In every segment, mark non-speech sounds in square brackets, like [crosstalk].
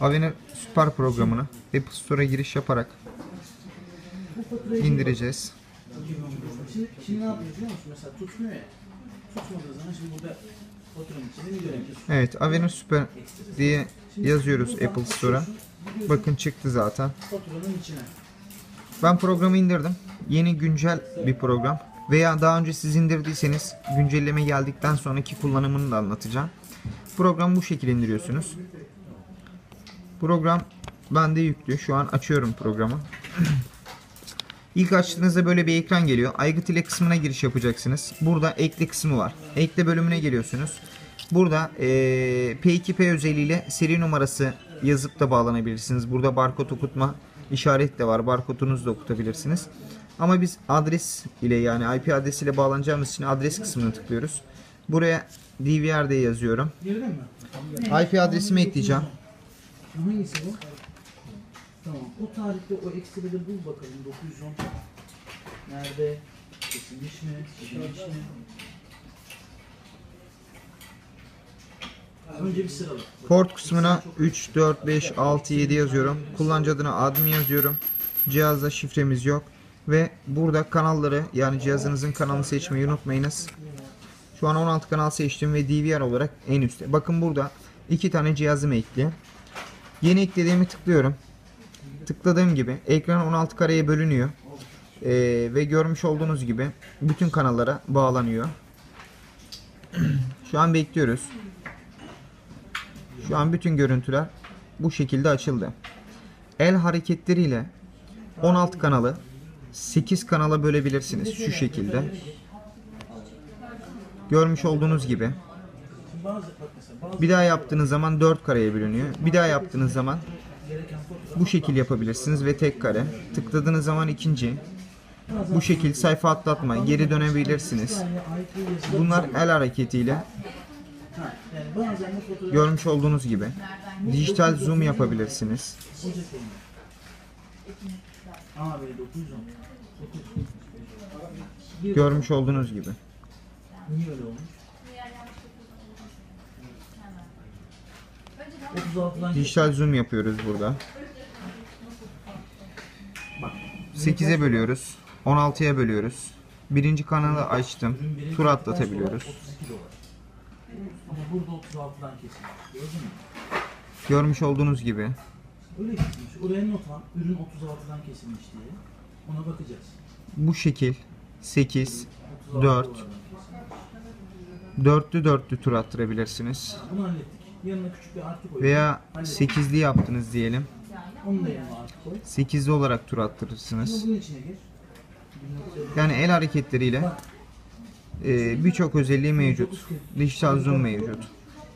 Avenir Süper programını Apple Store'a giriş yaparak indireceğiz. Evet Avenir Süper diye yazıyoruz Apple Store'a. Bakın çıktı zaten. Ben programı indirdim. Yeni güncel bir program. Veya daha önce siz indirdiyseniz güncelleme geldikten sonraki kullanımını da anlatacağım. Programı bu şekilde indiriyorsunuz. Program bende yüklü. Şu an açıyorum programı. İlk açtığınızda böyle bir ekran geliyor. Aygıt ile kısmına giriş yapacaksınız. Burada ekle kısmı var. Ekle bölümüne geliyorsunuz. Burada eee, P2P özelliğiyle seri numarası yazıp da bağlanabilirsiniz. Burada barkod okutma işaret de var. Barkodunuzu da okutabilirsiniz. Ama biz adres ile yani IP adresiyle bağlanacağımız için adres kısmını tıklıyoruz. Buraya DVR diye yazıyorum. IP adresimi ekleyeceğim. Hangisi bu? Tamam. O tarihte o ekstrede bul bakalım 910. Nerede? Kesilmiş mi? Kesilmiş mi? Önce bir sırala. Port kısmına 3, 4, 5, 6, 7 yazıyorum. Kullanıcı adına admin yazıyorum. Cihazda şifremiz yok. Ve burada kanalları yani cihazınızın kanalını seçmeyi unutmayınız. Şu an 16 kanal seçtim ve DVR olarak en üstte. Bakın burada iki tane cihazım ekli. Yeni eklediğimi tıklıyorum. Tıkladığım gibi ekran 16 kareye bölünüyor. Ee, ve görmüş olduğunuz gibi bütün kanallara bağlanıyor. [clears throat] Şu an bekliyoruz. Şu an bütün görüntüler bu şekilde açıldı. El hareketleriyle 16 kanalı 8 kanala bölebilirsiniz şu şekilde. Görmüş olduğunuz gibi. Bazı bak mesela bazı Bir daha yaptığınız zaman 4 kareye bölünüyor. Bir daha yaptığınız zaman bu şekil yapabilirsiniz ve tek kare. Tıkladığınız zaman ikinci. Bu şekil sayfa atlatma, geri dönebilirsiniz. Bunlar el hareketiyle görmüş olduğunuz gibi dijital zoom yapabilirsiniz. Ocak ayında. Aa böyle 910. 910. Görmüş olduğunuz gibi. Niye öyle olmuş? 36'dan Dijital zoom yapıyoruz burada. 8'e bölüyoruz. 16'ya bölüyoruz. Birinci kanalı açtım. Tur atlatabiliyoruz. 32 dolar. Ama burada 36'dan kesilmiş. Gördün mü? Görmüş olduğunuz gibi. Öyle kesilmiş. Oraya not al. Ürün 36'dan kesilmiş diye. Ona bakacağız. Bu şekil 8, 36 4, dolardan kesilmiş. dörtlü dörtlü tur attırabilirsiniz. Bunu hallettik. Yanına küçük bir artı koyduk. Veya Hallettik. 8'li yaptınız diyelim. Onu da yanına artı koy. 8'li olarak tur attırırsınız. Bunun içine gir. Yani el hareketleriyle e, birçok özelliği mevcut. Dijital zoom mevcut.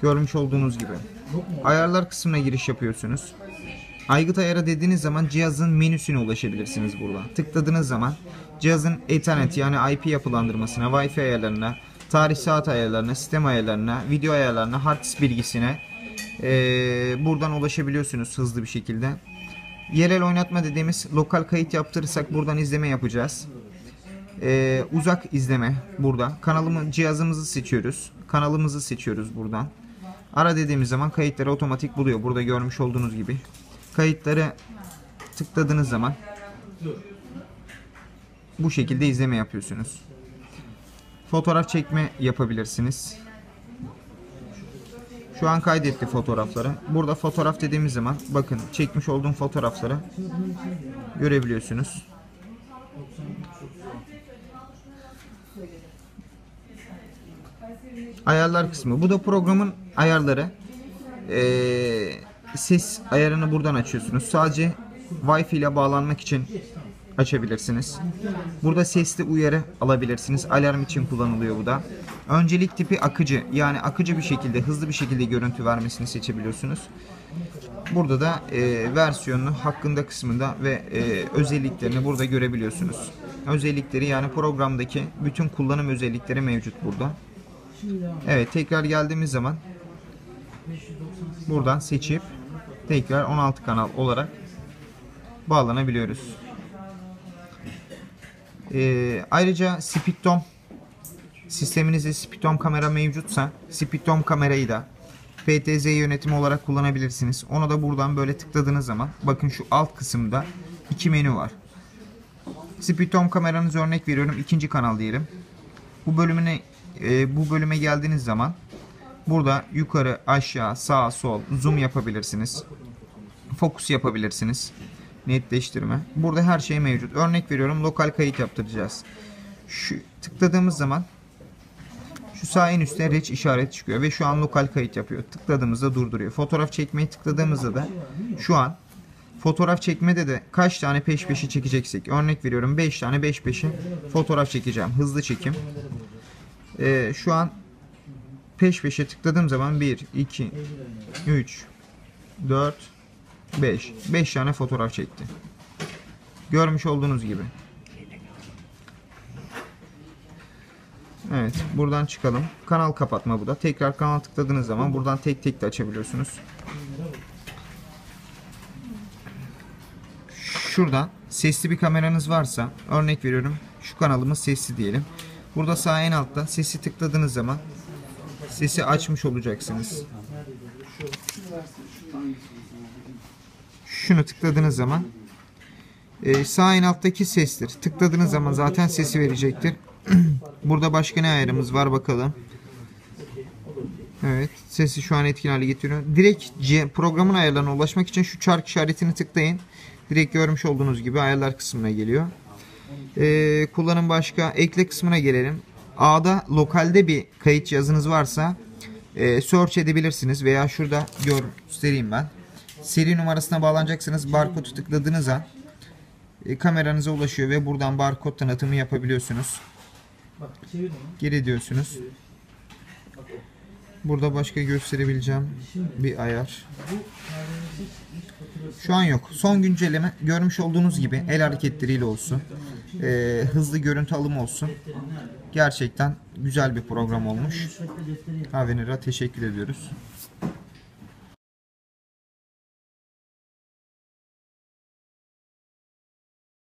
Görmüş olduğunuz gibi. Ayarlar kısmına giriş yapıyorsunuz. Aygıt ayara dediğiniz zaman cihazın menüsüne ulaşabilirsiniz burada. Tıkladığınız zaman cihazın Ethernet yani IP yapılandırmasına, Wi-Fi ayarlarına, tarih saat ayarlarına, sistem ayarlarına, video ayarlarına, hard disk bilgisine eee, buradan ulaşabiliyorsunuz hızlı bir şekilde. Yerel oynatma dediğimiz lokal kayıt yaptırırsak buradan izleme yapacağız. Ee, uzak izleme burada. Kanalımı, cihazımızı seçiyoruz. Kanalımızı seçiyoruz buradan. Ara dediğimiz zaman kayıtları otomatik buluyor. Burada görmüş olduğunuz gibi. Kayıtları tıkladığınız zaman bu şekilde izleme yapıyorsunuz. Fotoğraf çekme yapabilirsiniz. Şu an kaydetti fotoğrafları. Burada fotoğraf dediğimiz zaman bakın çekmiş olduğum fotoğrafları görebiliyorsunuz. Ayarlar kısmı. Bu da programın ayarları. Ee, ses ayarını buradan açıyorsunuz. Sadece Wi-Fi ile bağlanmak için açabilirsiniz. Burada sesli uyarı alabilirsiniz. Alarm için kullanılıyor bu da. Öncelik tipi akıcı. Yani akıcı bir şekilde, hızlı bir şekilde görüntü vermesini seçebiliyorsunuz. Burada da e, versiyonunu hakkında kısmında ve e, özelliklerini burada görebiliyorsunuz. Özellikleri yani programdaki bütün kullanım özellikleri mevcut burada. Evet tekrar geldiğimiz zaman 598. buradan seçip tekrar 16 kanal olarak bağlanabiliyoruz. Ee, ayrıca Speedtom sisteminizde Speedtom kamera mevcutsa Speedtom kamerayı da PTZ yönetimi olarak kullanabilirsiniz. Onu da buradan böyle tıkladığınız zaman bakın şu alt kısımda iki menü var. Speedtom kameranız örnek veriyorum ikinci kanal diyelim. Bu bölümüne e, bu bölüme geldiğiniz zaman burada yukarı, aşağı, sağ, sol zoom yapabilirsiniz. Fokus yapabilirsiniz. Netleştirme. Burada her şey mevcut. Örnek veriyorum lokal kayıt yaptıracağız. Şu tıkladığımız zaman şu sağ en üstte reç işaret çıkıyor ve şu an lokal kayıt yapıyor. Tıkladığımızda durduruyor. Fotoğraf çekmeyi tıkladığımızda da şu an fotoğraf çekmede de kaç tane peş peşe çekeceksek örnek veriyorum 5 tane 5 peşe fotoğraf çekeceğim. Hızlı çekim. Ee, şu an peş peşe tıkladığım zaman 1, 2, 3, 4, 5. 5 tane fotoğraf çekti. Görmüş olduğunuz gibi. Evet, buradan çıkalım. Kanal kapatma bu da. Tekrar kanal tıkladığınız zaman buradan tek tek de açabiliyorsunuz. Şuradan sesli bir kameranız varsa, örnek veriyorum, şu kanalımız sesli diyelim. Burada sağ en altta sesi tıkladığınız zaman sesi açmış olacaksınız. Şunu tıkladığınız zaman e, sağ en alttaki sestir. Tıkladığınız zaman zaten sesi verecektir. [clears throat] Burada başka ne ayarımız var bakalım. Evet. Sesi şu an etkin hale getiriyor. Direkt programın ayarlarına ulaşmak için şu çark işaretini tıklayın. Direkt görmüş olduğunuz gibi ayarlar kısmına geliyor. Ee, kullanım başka. Ekle kısmına gelelim. A'da lokalde bir kayıt cihazınız varsa e, search edebilirsiniz veya şurada göstereyim ben. Seri numarasına bağlanacaksınız. Barkodu tıkladığınız an e, kameranıza ulaşıyor ve buradan barkod tanıtımı yapabiliyorsunuz. Geri diyorsunuz. Burada başka gösterebileceğim bir ayar. Şu an yok. Son güncelleme görmüş olduğunuz gibi el hareketleriyle olsun. e, hızlı görüntü alımı olsun. Gerçekten güzel bir program olmuş. müsvedde defteri Avenir'a teşekkür ediyoruz.